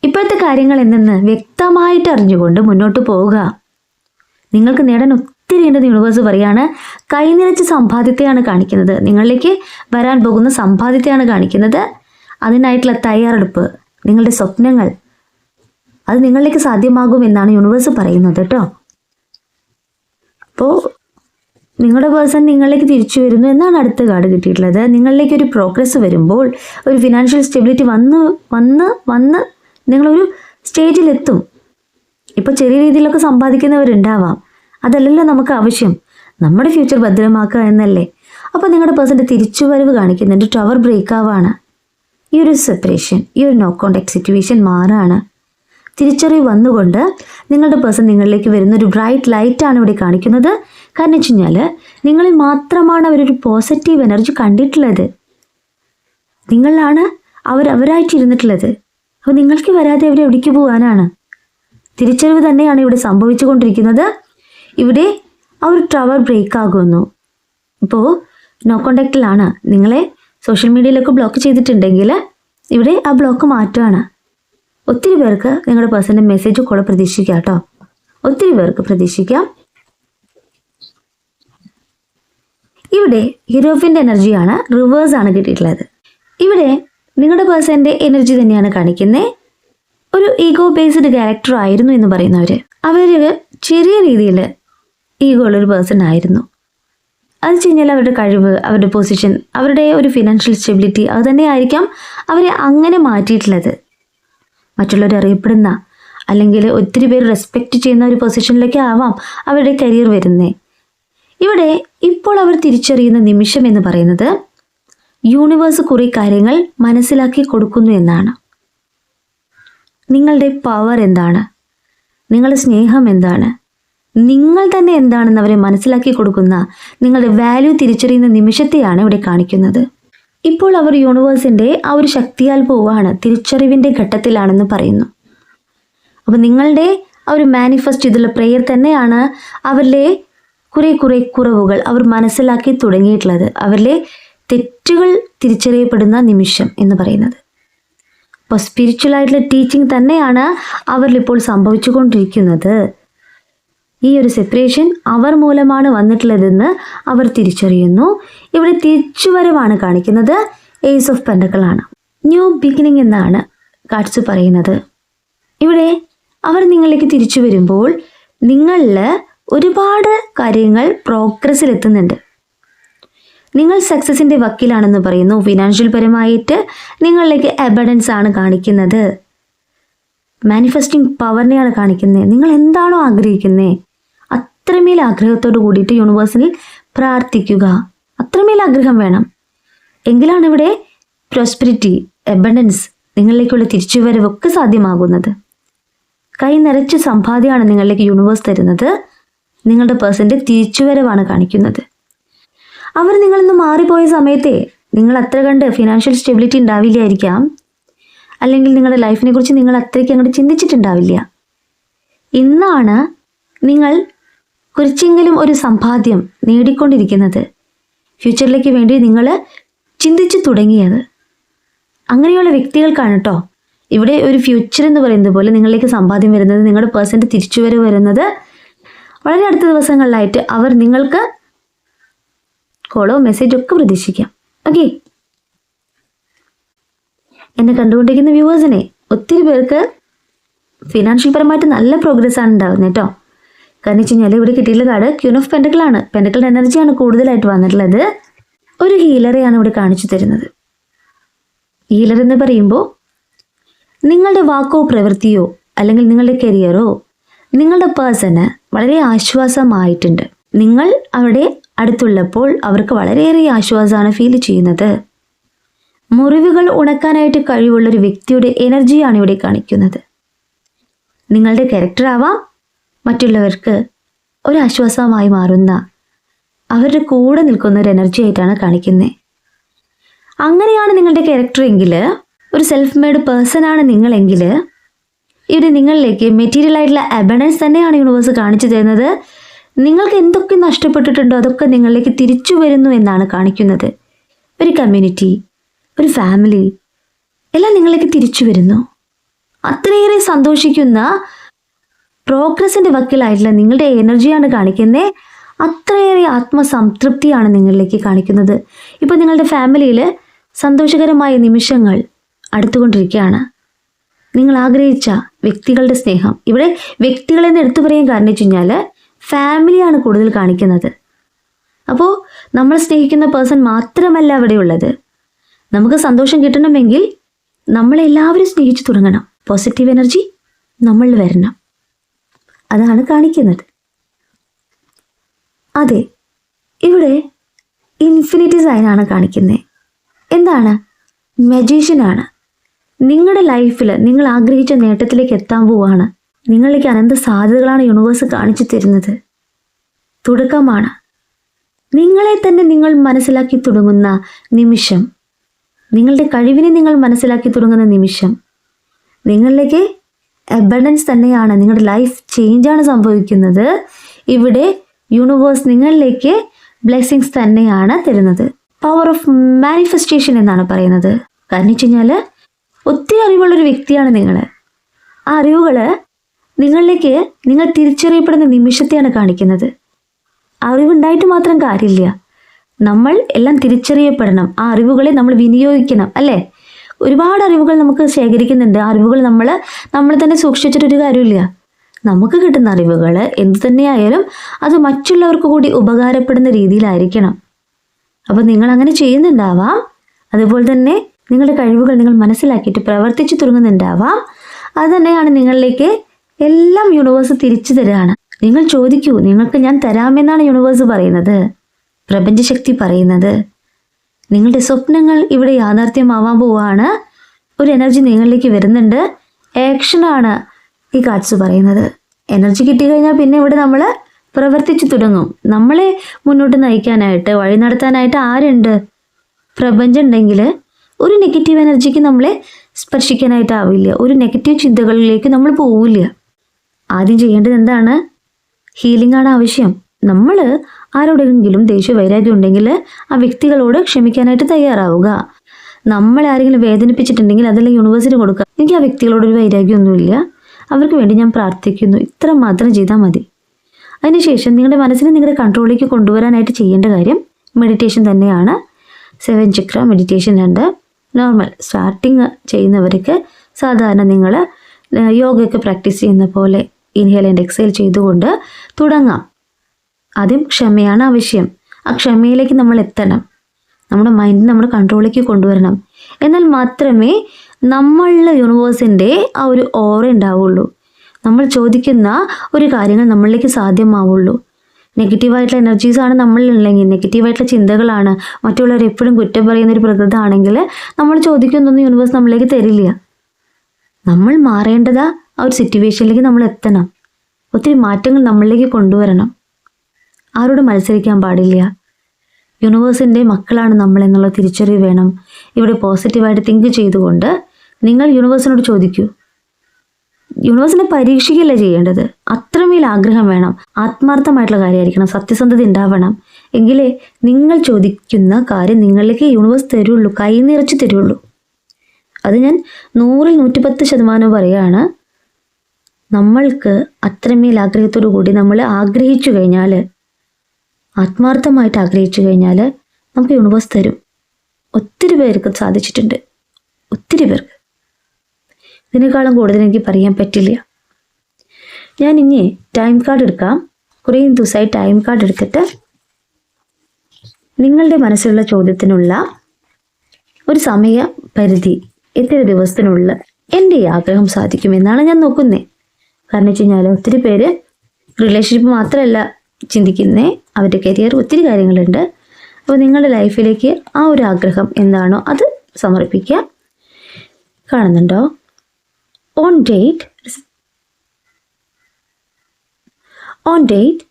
ഇപ്പോഴത്തെ കാര്യങ്ങൾ എന്തെന്ന് വ്യക്തമായിട്ട് അറിഞ്ഞുകൊണ്ട് മുന്നോട്ട് പോവുക. നിങ്ങൾക്ക് നേടാൻ ഒത്തിരി ഉണ്ടെന്ന് യൂണിവേഴ്സ് പറയാണ്. കൈനിറച്ച് സമ്പാദ്യത്തെയാണ് കാണിക്കുന്നത്. നിങ്ങളിലേക്ക് വരാൻ പോകുന്ന സമ്പാദ്യത്തെയാണ് കാണിക്കുന്നത്. അതിനായിട്ടുള്ള തയ്യാറെടുപ്പ് നിങ്ങളുടെ സ്വപ്നങ്ങൾ അത് നിങ്ങളിലേക്ക് സാധ്യമാകും എന്നാണ് യൂണിവേഴ്സ് പറയുന്നത് കേട്ടോ. അപ്പോൾ നിങ്ങളുടെ പേഴ്സൺ നിങ്ങളിലേക്ക് തിരിച്ചു വരുന്നു എന്നാണ് അടുത്ത കാർഡ് കിട്ടിയിട്ടുള്ളത്. നിങ്ങളിലേക്ക് ഒരു പ്രോഗ്രസ് വരുമ്പോൾ ഒരു ഫിനാൻഷ്യൽ സ്റ്റെബിലിറ്റി വന്ന് വന്ന് വന്ന് നിങ്ങളൊരു സ്റ്റേജിലെത്തും. ഇപ്പോൾ ചെറിയ രീതിയിലൊക്കെ സമ്പാദിക്കുന്നവരുണ്ടാവാം. അതല്ലല്ലോ നമുക്ക് ആവശ്യം. നമ്മുടെ ഫ്യൂച്ചർ ഭദ്രമാക്കുക എന്നല്ലേ. അപ്പോൾ നിങ്ങളുടെ പേഴ്സന്റെ തിരിച്ചുവരവ് കാണിക്കുന്നുണ്ട് ടവർ ബ്രേക്ക് ആവാണ് ഈ ഒരു സെപ്പറേഷൻ ഈ ഒരു നോ കോണ്ടാക്ട് സിറ്റുവേഷൻ മാറാണ്. തിരിച്ചറിവ് വന്നുകൊണ്ട് നിങ്ങളുടെ പേഴ്സൺ നിങ്ങളിലേക്ക് വരുന്ന ഒരു ബ്രൈറ്റ് ലൈറ്റാണ് ഇവിടെ കാണിക്കുന്നത്. കാരണം വെച്ച് കഴിഞ്ഞാൽ നിങ്ങളിൽ മാത്രമാണ് അവരൊരു പോസിറ്റീവ് എനർജി കണ്ടിട്ടുള്ളത്. നിങ്ങളിലാണ് അവർ അവരായിട്ടിരുന്നിട്ടുള്ളത്. അപ്പോൾ നിങ്ങൾക്ക് വരാതെ ഇവിടെ എവിടേക്ക് പോകാനാണ്? തിരിച്ചറിവ് തന്നെയാണ് ഇവിടെ സംഭവിച്ചുകൊണ്ടിരിക്കുന്നത്. ഇവിടെ ആ ഒരു ടവർ ബ്രേക്ക് ആകുന്നു ഇപ്പോൾ നോ കോണ്ടാക്റ്റിലാണ് നിങ്ങളെ സോഷ്യൽ മീഡിയയിലൊക്കെ ബ്ലോക്ക് ചെയ്തിട്ടുണ്ടെങ്കിൽ ഇവിടെ ആ ബ്ലോക്ക് മാറ്റുകയാണ് ഒത്തിരി പേർക്ക് നിങ്ങളുടെ പേഴ്സന്റെ മെസ്സേജ് കൂടെ പ്രതീക്ഷിക്കാം കേട്ടോ. ഒത്തിരി പേർക്ക് പ്രതീക്ഷിക്കാം. ഇവിടെ ഹീറോഫിന്റെ എനർജിയാണ് റിവേഴ്സ് ആണ് കിട്ടിയിട്ടുള്ളത്. ഇവിടെ നിങ്ങളുടെ പേഴ്സന്റെ എനർജി തന്നെയാണ് കാണിക്കുന്നത് ഒരു ഈഗോ ബേസ്ഡ് ക്യാരക്ടർ ആയിരുന്നു എന്ന് പറയുന്നവർ അവർ ചെറിയ രീതിയിൽ ഈഗോ ഉള്ളൊരു പേഴ്സൺ ആയിരുന്നു. അത് കഴിഞ്ഞാൽ അവരുടെ കഴിവ് അവരുടെ പൊസിഷൻ അവരുടെ ഒരു ഫിനാൻഷ്യൽ സ്റ്റെബിലിറ്റി അത് തന്നെയായിരിക്കാം അവരെ അങ്ങനെ മാറ്റിയിട്ടുള്ളത്. മറ്റുള്ളവർ അറിയപ്പെടുന്ന അല്ലെങ്കിൽ ഒത്തിരി പേര് റെസ്പെക്റ്റ് ചെയ്യുന്ന ഒരു പൊസിഷനിലേക്ക് ആവാം അവരുടെ കരിയർ വരുന്നത് ഇവിടെ ഇപ്പോൾ അവർ തിരിച്ചറിയുന്ന നിമിഷം എന്ന് പറയുന്നത് യൂണിവേഴ്സ് കുറേ കാര്യങ്ങൾ മനസ്സിലാക്കി കൊടുക്കുന്നു എന്നാണ്. നിങ്ങളുടെ പവർ എന്താണ്? നിങ്ങളുടെ സ്നേഹം എന്താണ്? നിങ്ങൾ തന്നെ എന്താണെന്ന് അവരെ മനസ്സിലാക്കി കൊടുക്കുന്ന നിങ്ങളുടെ വാല്യൂ തിരിച്ചറിയുന്ന നിമിഷത്തെയാണ് ഇവിടെ കാണിക്കുന്നത്. ഇപ്പോൾ അവർ യൂണിവേഴ്സിന്റെ ആ ഒരു ശക്തിയാൽ പോവാണ് തിരിച്ചറിവിന്റെ ഘട്ടത്തിലാണെന്ന് പറയുന്നു. അപ്പോൾ നിങ്ങളുടെ ആ ഒരു മാനിഫെസ്റ്റ് ചെയ്തുള്ള പ്രെയർ തന്നെയാണ് അവരിലെ കുറേ കുറേ കുറവുകൾ അവർ മനസ്സിലാക്കി തുടങ്ങിയിട്ടുള്ളത്. അവരിലെ തെറ്റുകൾ തിരിച്ചറിയപ്പെടുന്ന നിമിഷം എന്ന് പറയുന്നത്. അപ്പോൾ സ്പിരിച്വൽ ആയിട്ടുള്ള ടീച്ചിങ് തന്നെയാണ് അവരിൽ ഇപ്പോൾ സംഭവിച്ചുകൊണ്ടിരിക്കുന്നത്. ഈ ഒരു സെപ്പറേഷൻ അവർ മൂലമാണ് വന്നിട്ടുള്ളതെന്ന് അവർ തിരിച്ചറിയുന്നു. ഇവിടെ തിരിച്ചുവരവാണ് കാണിക്കുന്നത്. ഏസ് ഓഫ് പെൻഡക്കളാണ് ന്യൂ ബിഗിനിങ് എന്നാണ് കാർഡ്സ് പറയുന്നത്. ഇവിടെ അവർ നിങ്ങളിലേക്ക് തിരിച്ചു വരുമ്പോൾ നിങ്ങളിൽ ഒരുപാട് കാര്യങ്ങൾ പ്രോഗ്രസ്സിലെത്തുന്നുണ്ട് നിങ്ങൾ സക്സസിന്റെ വക്കീലാണെന്ന് പറയുന്നു. ഫിനാൻഷ്യൽ പരമായിട്ട് നിങ്ങളിലേക്ക് എബഡൻസ് ആണ് കാണിക്കുന്നത്. മാനിഫെസ്റ്റിംഗ് പവറിനെയാണ് കാണിക്കുന്നത് നിങ്ങൾ എന്താണോ ആഗ്രഹിക്കുന്നത് അത്രമേൽ ആഗ്രഹത്തോട് കൂടിയിട്ട് യൂണിവേഴ്സിൽ പ്രാർത്ഥിക്കുക. അത്രമേൽ ആഗ്രഹം വേണം. എങ്കിലാണ് ഇവിടെ പ്രോസ്പെരിറ്റി എബഡൻസ് നിങ്ങളിലേക്കുള്ള തിരിച്ചുവരവൊക്കെ സാധ്യമാകുന്നത്. കൈ നിറച്ച് സമ്പാദ്യമാണ് നിങ്ങളിലേക്ക് യൂണിവേഴ്സ് തരുന്നത്. നിങ്ങളുടെ പേഴ്സന്റെ തിരിച്ചുവരവാണ് കാണിക്കുന്നത്. അവർ നിങ്ങളൊന്ന് മാറിപ്പോയ സമയത്തെ നിങ്ങൾ അത്ര കണ്ട് ഫിനാൻഷ്യൽ സ്റ്റെബിലിറ്റി ഉണ്ടാവില്ലായിരിക്കാം. അല്ലെങ്കിൽ നിങ്ങളുടെ ലൈഫിനെ കുറിച്ച് നിങ്ങൾ അത്രയ്ക്ക് അങ്ങോട്ട് ചിന്തിച്ചിട്ടുണ്ടാവില്ല. ഇന്നാണ് നിങ്ങൾ കുറച്ചെങ്കിലും ഒരു സമ്പാദ്യം നേടിക്കൊണ്ടിരിക്കുന്നത്. ഫ്യൂച്ചറിലേക്ക് വേണ്ടി നിങ്ങൾ ചിന്തിച്ചു തുടങ്ങിയത്. അങ്ങനെയുള്ള വ്യക്തികൾക്കാണ് കേട്ടോ ഇവിടെ ഒരു ഫ്യൂച്ചർ എന്ന് പറയുന്നത് പോലെ നിങ്ങളിലേക്ക് സമ്പാദ്യം വരുന്നത് നിങ്ങളുടെ പേഴ്സന്റെ തിരിച്ചുവരവ് വരുന്നത് വളരെ അടുത്ത ദിവസങ്ങളിലായിട്ട് അവർ നിങ്ങൾക്ക് കോളോ മെസ്സേജോ ഒക്കെ പ്രതീക്ഷിക്കാം. ഓക്കെ എന്നെ കണ്ടുകൊണ്ടിരിക്കുന്ന വ്യൂവേഴ്സിനെ ഒത്തിരി പേർക്ക് ഫിനാൻഷ്യൽ പരമായിട്ട് നല്ല പ്രോഗ്രസ് ആണ് ഉണ്ടാകുന്നത് കേട്ടോ. കാരണം വെച്ച് കഴിഞ്ഞാൽ ഇവിടെ കിട്ടിയിട്ടുള്ള കാർഡ് ക്യൂൻ ഓഫ് പെൻഡക്കിളാണ് പെൻഡക്കിൾ എനർജിയാണ് കൂടുതലായിട്ട് വന്നിട്ടുള്ളത്. ഒരു ഹീലറെയാണ് ഇവിടെ കാണിച്ചു തരുന്നത്. ഹീലർ എന്ന് പറയുമ്പോൾ നിങ്ങളുടെ വാക്കോ പ്രവൃത്തിയോ അല്ലെങ്കിൽ നിങ്ങളുടെ കരിയറോ നിങ്ങളുടെ പേഴ്സണ് വളരെ ആശ്വാസമായിട്ടുണ്ട്. നിങ്ങൾ അവിടെ അടുത്തുള്ളപ്പോൾ അവർക്ക് വളരെയേറെ ആശ്വാസമാണ് ഫീൽ ചെയ്യുന്നത്. മുറിവുകൾ ഉണക്കാനായിട്ട് കഴിവുള്ള ഒരു വ്യക്തിയുടെ എനർജിയാണ് ഇവിടെ കാണിക്കുന്നത്. നിങ്ങളുടെ ക്യാരക്ടർ ആവാം മറ്റുള്ളവർക്ക് ഒരാശ്വാസമായി മാറുന്ന അവരുടെ കൂടെ നിൽക്കുന്ന ഒരു എനർജി ആയിട്ടാണ് കാണിക്കുന്നത് അങ്ങനെയാണ് നിങ്ങളുടെ ക്യാരക്ടർ എങ്കിൽ ഒരു സെൽഫ് മെയ്ഡ് പേഴ്സൺ ആണ് നിങ്ങളെങ്കിൽ ഇവിടെ നിങ്ങളിലേക്ക് മെറ്റീരിയൽ ആയിട്ടുള്ള അബണൻസ് തന്നെയാണ് യൂണിവേഴ്സ് കാണിച്ചു തരുന്നത്. നിങ്ങൾക്ക് എന്തൊക്കെ നഷ്ടപ്പെട്ടിട്ടുണ്ടോ അതൊക്കെ നിങ്ങളിലേക്ക് തിരിച്ചു വരുന്നു എന്നാണ് കാണിക്കുന്നത്. ഒരു കമ്മ്യൂണിറ്റി ഒരു ഫാമിലി എല്ലാം നിങ്ങളിലേക്ക് തിരിച്ചു വരുന്നു. അത്രയേറെ സന്തോഷിക്കുന്ന പ്രോഗ്രസിന്റെ വക്കിലായിട്ടുള്ള നിങ്ങളുടെ എനർജിയാണ് കാണിക്കുന്നത് അത്രയേറെ ആത്മസംതൃപ്തിയാണ് നിങ്ങളിലേക്ക് കാണിക്കുന്നത്. ഇപ്പോൾ നിങ്ങളുടെ ഫാമിലിയിൽ സന്തോഷകരമായ നിമിഷങ്ങൾ അടുത്തുകൊണ്ടിരിക്കുകയാണ്. നിങ്ങൾ ആഗ്രഹിച്ച വ്യക്തികളുടെ സ്നേഹം. ഇവിടെ വ്യക്തികളെന്ന് എടുത്തു പറയാൻ കാരണം വെച്ച് കഴിഞ്ഞാൽ ഫാമിലിയാണ് കൂടുതൽ കാണിക്കുന്നത്. അപ്പോൾ നമ്മൾ സ്നേഹിക്കുന്ന പേഴ്സൺ മാത്രമല്ല അവിടെയുള്ളത് നമുക്ക് സന്തോഷം കിട്ടണമെങ്കിൽ നമ്മളെല്ലാവരും സ്നേഹിച്ചു തുടങ്ങണം. പോസിറ്റീവ് എനർജി നമ്മളിൽ വരണം. അതാണ് കാണിക്കുന്നത്. അതെ ഇവിടെ ഇൻഫിനിറ്റി സൈനാണ് കാണിക്കുന്നത് എന്താണ്? മജീഷ്യനാണ് നിങ്ങളുടെ ലൈഫിൽ നിങ്ങൾ ആഗ്രഹിച്ച നേട്ടത്തിലേക്ക് എത്താൻ പോവാണ്. നിങ്ങളിലേക്ക് അനന്ത സാധ്യതകളാണ് യൂണിവേഴ്സ് കാണിച്ചു തരുന്നത്. തുടക്കമാണ്. നിങ്ങളെ തന്നെ നിങ്ങൾ മനസ്സിലാക്കി തുടങ്ങുന്ന നിമിഷം. നിങ്ങളുടെ കഴിവിനെ നിങ്ങൾ മനസ്സിലാക്കി തുടങ്ങുന്ന നിമിഷം. നിങ്ങളിലേക്ക് അബണ്ടൻസ് തന്നെയാണ് നിങ്ങളുടെ ലൈഫ് ചേഞ്ചാണ് സംഭവിക്കുന്നത്. ഇവിടെ യൂണിവേഴ്സ് നിങ്ങളിലേക്ക് ബ്ലെസ്സിങ്സ് തന്നെയാണ് തരുന്നത്. പവർ ഓഫ് മാനിഫെസ്റ്റേഷൻ എന്നാണ് പറയുന്നത്. കാരണം വെച്ച് കഴിഞ്ഞാൽ ഒത്തിരി അറിവുള്ളൊരു വ്യക്തിയാണ് നിങ്ങൾ ആ അറിവുകൾ നിങ്ങളിലേക്ക് നിങ്ങൾ തിരിച്ചറിയപ്പെടുന്ന നിമിഷത്തെയാണ് കാണിക്കുന്നത്. അറിവുണ്ടായിട്ട് മാത്രം കാര്യമില്ല. നമ്മൾ എല്ലാം തിരിച്ചറിയപ്പെടണം. ആ അറിവുകളെ നമ്മൾ വിനിയോഗിക്കണം അല്ലേ? ഒരുപാട് അറിവുകൾ നമുക്ക് ശേഖരിക്കുന്നുണ്ട്. അറിവുകൾ നമ്മൾ നമ്മൾ തന്നെ സൂക്ഷിച്ചിട്ടൊരു കാര്യമില്ല. നമുക്ക് കിട്ടുന്ന അറിവുകൾ എന്തു തന്നെയായാലും അത് മറ്റുള്ളവർക്ക് കൂടി ഉപകാരപ്പെടുന്ന രീതിയിലായിരിക്കണം. അപ്പോൾ നിങ്ങൾ അങ്ങനെ ചെയ്യുന്നുണ്ടാവാം. അതുപോലെ തന്നെ നിങ്ങളുടെ കഴിവുകൾ നിങ്ങൾ മനസ്സിലാക്കിയിട്ട് പ്രവർത്തിച്ചു തുടങ്ങുന്നുണ്ടാവാം. അത് തന്നെയാണ് നിങ്ങളിലേക്ക് എല്ലാം യൂണിവേഴ്സ് തിരിച്ചു തരികയാണ് നിങ്ങൾ ചോദിക്കൂ നിങ്ങൾക്ക് ഞാൻ തരാമെന്നാണ് യൂണിവേഴ്സ് പറയുന്നത്. പ്രപഞ്ചശക്തി പറയുന്നത്. നിങ്ങളുടെ സ്വപ്നങ്ങൾ ഇവിടെ യാഥാർത്ഥ്യമാവാൻ പോവാണ്. ഒരു എനർജി നിങ്ങളിലേക്ക് വരുന്നുണ്ട്. ആക്ഷനാണ് ഈ കാർഡ്സ് പറയുന്നത്. എനർജി കിട്ടിക്കഴിഞ്ഞാൽ പിന്നെ ഇവിടെ നമ്മൾ പ്രവർത്തിച്ചു തുടങ്ങും. നമ്മളെ മുന്നോട്ട് നയിക്കാനായിട്ട് വഴി നടത്താനായിട്ട് ആരുണ്ട്? പ്രപഞ്ചം ഉണ്ടെങ്കിൽ ഒരു നെഗറ്റീവ് എനർജിക്ക് നമ്മളെ സ്പർശിക്കാനായിട്ടാവില്ല ഒരു നെഗറ്റീവ് ചിന്തകളിലേക്ക് നമ്മൾ പോവില്ല. ആദ്യം ചെയ്യേണ്ടത് എന്താണ്? ഹീലിംഗ് ആണ് ആവശ്യം. നമ്മൾ ആരോടെങ്കിലും ദേഷ്യ വൈരാഗ്യം ഉണ്ടെങ്കിൽ ആ വ്യക്തികളോട് ക്ഷമിക്കാനായിട്ട് തയ്യാറാവുക. നമ്മൾ ആരെങ്കിലും വേദനിപ്പിച്ചിട്ടുണ്ടെങ്കിൽ അതെല്ലാം യൂണിവേഴ്സിറ്റി കൊടുക്കുക. എനിക്ക് ആ വ്യക്തികളോട് ഒരു വൈരാഗ്യമൊന്നുമില്ല. അവർക്ക് വേണ്ടി ഞാൻ പ്രാർത്ഥിക്കുന്നു. ഇത്ര മാത്രം ചെയ്താൽ മതി. അതിനുശേഷം നിങ്ങളുടെ മനസ്സിനെ നിങ്ങളുടെ കൺട്രോളിലേക്ക് കൊണ്ടുവരാനായിട്ട് ചെയ്യേണ്ട കാര്യം മെഡിറ്റേഷൻ തന്നെയാണ്. സെവൻ ചക്ര മെഡിറ്റേഷൻ ഉണ്ട് നോർമൽ സ്റ്റാർട്ടിങ് ചെയ്യുന്നവർക്ക് സാധാരണ നിങ്ങൾ യോഗയൊക്കെ പ്രാക്ടീസ് ചെയ്യുന്ന പോലെ ഇൻഹേൽ ആൻഡ് എക്സൈൽ ചെയ്തുകൊണ്ട് തുടങ്ങാം. ആദ്യം ക്ഷമയാണ് ആവശ്യം. ആ ക്ഷമയിലേക്ക് നമ്മൾ എത്തണം. നമ്മുടെ മൈൻഡ് നമ്മുടെ കൺട്രോളിലേക്ക് കൊണ്ടുവരണം. എന്നാൽ മാത്രമേ നമ്മളുടെ യൂണിവേഴ്സിന്റെ ആ ഒരു ഓറ ഉണ്ടാവുള്ളൂ. നമ്മൾ ചോദിക്കുന്ന ഒരു കാര്യങ്ങൾ നമ്മളിലേക്ക് സാധ്യമാവുള്ളൂ. നെഗറ്റീവായിട്ടുള്ള എനർജീസ് ആണ് നമ്മളിലുണ്ടെങ്കിൽ നെഗറ്റീവായിട്ടുള്ള ചിന്തകളാണ് മറ്റുള്ളവർ എപ്പോഴും കുറ്റം പറയുന്ന ഒരു പ്രകൃതമാണെങ്കിൽ നമ്മൾ ചോദിക്കുന്നൊന്നും യൂണിവേഴ്സ് നമ്മളിലേക്ക് തരില്ല. നമ്മൾ മാറേണ്ടതാ ആ ഒരു സിറ്റുവേഷനിലേക്ക് നമ്മൾ എത്തണം. ഒത്തിരി മാറ്റങ്ങൾ നമ്മളിലേക്ക് കൊണ്ടുവരണം. ആരോട് മത്സരിക്കാൻ പാടില്ല. യൂണിവേഴ്സിന്റെ മക്കളാണ് നമ്മൾ എന്നുള്ള തിരിച്ചറിവ് വേണം. ഇവിടെ പോസിറ്റീവായിട്ട് തിങ്ക് ചെയ്തുകൊണ്ട് നിങ്ങൾ യൂണിവേഴ്സിനോട് ചോദിക്കൂ. യൂണിവേഴ്സിനെ പരീക്ഷിക്കുകയല്ല ചെയ്യേണ്ടത്? അത്രമേൽ ആഗ്രഹം വേണം. ആത്മാർത്ഥമായിട്ടുള്ള കാര്യമായിരിക്കണം. സത്യസന്ധത ഉണ്ടാവണം. എങ്കിലേ നിങ്ങൾ ചോദിക്കുന്ന കാര്യം നിങ്ങളിലേക്ക് യൂണിവേഴ്സ് തരുള്ളൂ. കൈ നിറച്ച് തരുള്ളൂ. അത് ഞാൻ നൂറിൽ നൂറ്റിപ്പത്ത് ശതമാനം പറയുകയാണ്. നമ്മൾക്ക് അത്രമേൽ ആഗ്രഹത്തോടു കൂടി നമ്മൾ ആഗ്രഹിച്ചു കഴിഞ്ഞാൽ ആത്മാർത്ഥമായിട്ട് ആഗ്രഹിച്ചു കഴിഞ്ഞാൽ നമുക്ക് യൂണിവേഴ്സ് തരും. ഒത്തിരി പേർക്ക് സാധിച്ചിട്ടുണ്ട്. ഒത്തിരി പേർക്ക്. ഇതിനേക്കാളും കൂടുതൽ എനിക്ക് പറയാൻ പറ്റില്ല. ഞാൻ ഇനി ടൈം കാർഡ് എടുക്കാം. കുറേ ദിവസമായി ടൈം കാർഡ് എടുത്തിട്ട് നിങ്ങളുടെ മനസ്സിലുള്ള ചോദ്യത്തിനുള്ള ഒരു സമയ പരിധി എത്ര ദിവസത്തിനുള്ളിൽ എന്റെ ഈ ആഗ്രഹം സാധിക്കുമെന്നാണ് ഞാൻ നോക്കുന്നത് കാരണം വെച്ച് കഴിഞ്ഞാൽ ഒത്തിരി പേര് റിലേഷൻഷിപ്പ് മാത്രമല്ല ചിന്തിക്കുന്നേ. അവരുടെ കരിയർ ഒത്തിരി കാര്യങ്ങളുണ്ട്. അപ്പോൾ നിങ്ങളുടെ ലൈഫിലേക്ക് ആ ഒരു ആഗ്രഹം എന്താണോ അത് സമർപ്പിക്കുക. കാണുന്നുണ്ടോ? On date on date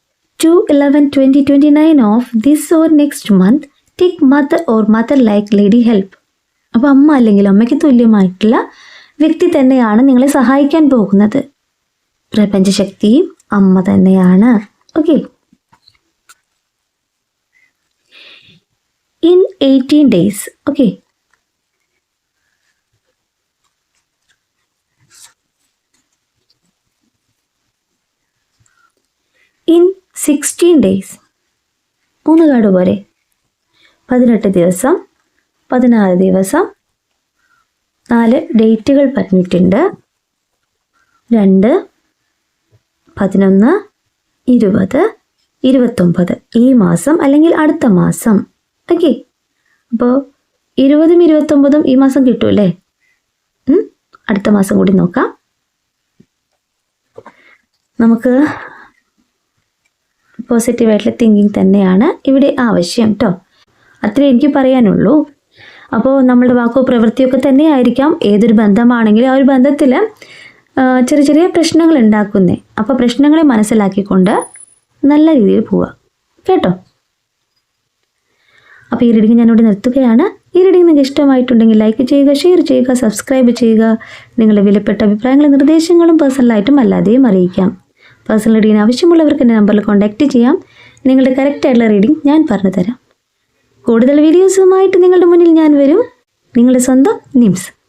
two eleven twenty twenty nine of this or next month take mother or mother like lady help അപ്പോൾ അമ്മ അല്ലെങ്കിൽ അമ്മയ്ക്ക് തുല്യമായിട്ടുള്ള വ്യക്തി തന്നെയാണ് നിങ്ങളെ സഹായിക്കാൻ പോകുന്നത്. പ്രപഞ്ചശക്തിയും അമ്മ തന്നെയാണ്. Okay in eighteen days okay in sixteen days മൂന്ന് കാർഡ് പോരെ. പതിനെട്ട് ദിവസം പതിനാറ് ദിവസം. നാല് ഡേറ്റുകൾ പറഞ്ഞിട്ടുണ്ട്. രണ്ട് പതിനൊന്ന് ഇരുപത് ഇരുപത്തൊമ്പത്. ഈ മാസം അല്ലെങ്കിൽ അടുത്ത മാസം. ഓക്കെ. അപ്പോൾ ഇരുപതും ഇരുപത്തൊമ്പതും ഈ മാസം കിട്ടൂല്ലേ? അടുത്ത മാസം കൂടി നോക്കാം. നമുക്ക് പോസിറ്റീവായിട്ടുള്ള തിങ്കിങ് തന്നെയാണ് ഇവിടെ ആവശ്യം കേട്ടോ അത്രേ എനിക്ക് പറയാനുള്ളൂ. അപ്പോൾ നമ്മളുടെ വാക്കോ പ്രവൃത്തിയൊക്കെ തന്നെ ആയിരിക്കാം. ഏതൊരു ബന്ധമാണെങ്കിലും ആ ഒരു ബന്ധത്തിൽ ചെറിയ ചെറിയ പ്രശ്നങ്ങൾ ഉണ്ടാക്കുന്നേ. അപ്പോൾ പ്രശ്നങ്ങളെ മനസ്സിലാക്കിക്കൊണ്ട് നല്ല രീതിയിൽ പോവുക. കേട്ടോ? അപ്പോൾ ഈ റീഡിങ് ഞാനിവിടെ നിർത്തുകയാണ്. ഈ റീഡിങ് നിങ്ങൾക്ക് ഇഷ്ടമായിട്ടുണ്ടെങ്കിൽ ലൈക്ക് ചെയ്യുക ഷെയർ ചെയ്യുക സബ്സ്ക്രൈബ് ചെയ്യുക. നിങ്ങളുടെ വിലപ്പെട്ട അഭിപ്രായങ്ങളും നിർദ്ദേശങ്ങളും പേഴ്സണലായിട്ടും അല്ലാതെയും അറിയിക്കാം. പേഴ്സണൽ റീഡിങ്ങിന് ആവശ്യമുള്ളവർക്ക് എന്റെ നമ്പറിൽ കോൺടാക്റ്റ് ചെയ്യാം. നിങ്ങളുടെ കറക്റ്റായിട്ടുള്ള റീഡിങ് ഞാൻ പറഞ്ഞു തരാം കൂടുതൽ വീഡിയോസുമായിട്ട് നിങ്ങളുടെ മുന്നിൽ ഞാൻ വരും. നിങ്ങളുടെ സ്വന്തം നിംസ്.